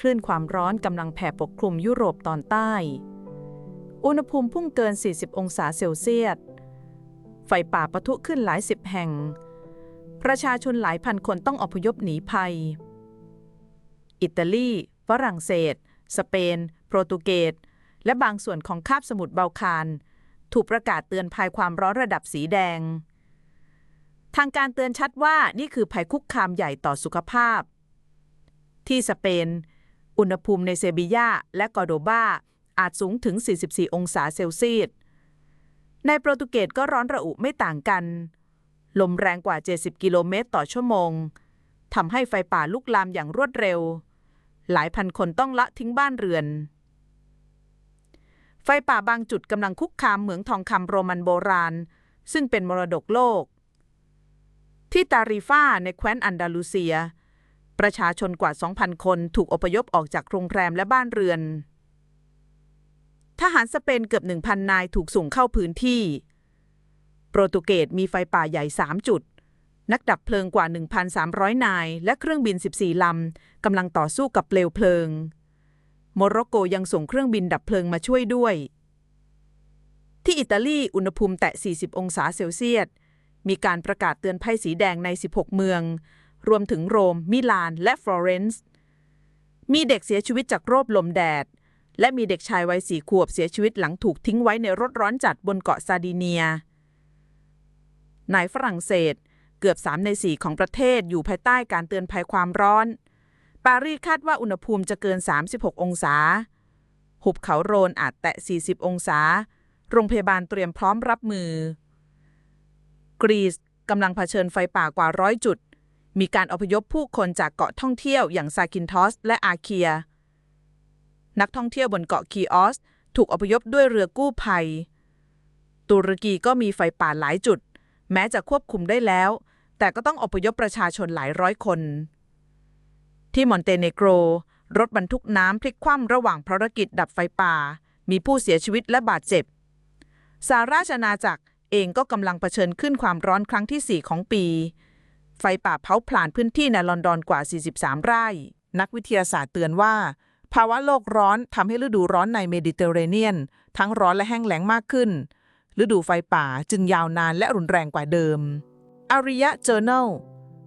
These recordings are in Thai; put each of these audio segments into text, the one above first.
คลื่นความร้อนกำลังแผ่ปกคลุมยุโรปตอนใต้ อุณหภูมิพุ่งเกิน 40 องศาเซลเซียส ไฟป่าปะทุขึ้นหลายสิบแห่ง ประชาชนหลายพันคนต้องอพยพหนีภัย อิตาลี ฝรั่งเศส สเปน โปรตุเกส และบางส่วนของคาบสมุทรเบาคารถูกประกาศเตือนภัยความร้อนระดับสีแดง ทางการเตือนชัดว่านี่คือภัยคุกคามใหญ่ต่อสุขภาพ ที่สเปน อุณหภูมิในเซบียาและกอรโดบาอาจสูงถึง 44 องศาเซลเซียส ในโปรตุเกสก็ร้อนระอุไม่ต่างกัน ลมแรงกว่า 70 กิโลเมตรต่อชั่วโมง ทำให้ไฟป่าลุกลามอย่างรวดเร็ว หลายพันคนต้องละทิ้งบ้านเรือน ไฟป่าบางจุดกำลังคุกคามเหมืองทองคำโรมันโบราณ ซึ่งเป็นมรดกโลก ที่ตาริฟาในแคว้นอันดาลูเซีย ประชาชนกว่า 2,000 คนถูกอพยพออกจากโรงแรมและบ้านเรือน ทหารสเปนเกือบ 1,000 นายถูกส่งเข้าพื้นที่ โปรตุเกสมีไฟป่าใหญ่ 3 จุด นักดับเพลิงกว่า 1,300 นาย และเครื่องบิน 14 ลำกำลังต่อสู้กับเปลวเพลิง โมร็อกโกยังส่งเครื่องบินดับเพลิงมาช่วยด้วย ที่อิตาลีอุณหภูมิแตะ 40 องศาเซลเซียส มีการประกาศเตือนภัยสีแดงใน 16 เมือง รวมถึงโรม มิลาน และฟลอเรนซ์ มีเด็กเสียชีวิตจากโรคลมแดด และมีเด็กชายวัยสี่ขวบเสียชีวิตหลังถูกทิ้งไว้ในรถร้อนจัดบนเกาะซาดิเนีย ในฝรั่งเศสเกือบ3ใน4ของประเทศอยู่ภายใต้การเตือนภัยความร้อน ปารีสคาดว่าอุณหภูมิจะเกิน 36 องศา หุบเขาโรนอาจแตะ 40 องศา โรงพยาบาลเตรียมพร้อมรับมือ กรีซกำลังเผชิญไฟป่ากว่าร้อยจุด มีการอพยพผู้คนจากเกาะท่องเที่ยวอย่างซากินทอสและอาเคีย นักท่องเที่ยวบนเกาะคีออส ถูกอพยพด้วยเรือกู้ภัย ตุรกีก็มีไฟป่าหลายจุด แม้จะควบคุมได้แล้ว แต่ก็ต้องอพยพประชาชนหลายร้อยคน ที่มอนเตเนโกร รถบรรทุกน้ำพลิกคว่ำระหว่างภารกิจดับไฟป่า มีผู้เสียชีวิตและบาดเจ็บสาราชอาณาจักรเองก็กำลังเผชิญขึ้นความร้อนครั้งที่ 4 ของปี ไฟป่าเผาผลาญพื้นที่ในลอนดอนกว่า 43 ไร่ นักวิทยาศาสตร์เตือนว่า ภาวะโลกร้อนทำให้ฤดูร้อนในเมดิเตอร์เรเนียน ทั้งร้อนและแห้งแล้งมากขึ้น ฤดูไฟป่าจึงยาวนานและรุนแรงกว่าเดิมอาริยะเจอร์น l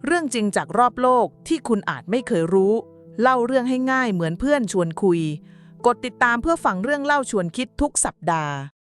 เรื่องจริงจากรอบโลกที่คุณอาจไม่เคยรู้ เล่าเรื่องให้ง่ายเหมือนเพื่อนชวนคุย กดติดตามเพื่อฟังเรื่องเล่าชวนคิดทุกสัปดาห์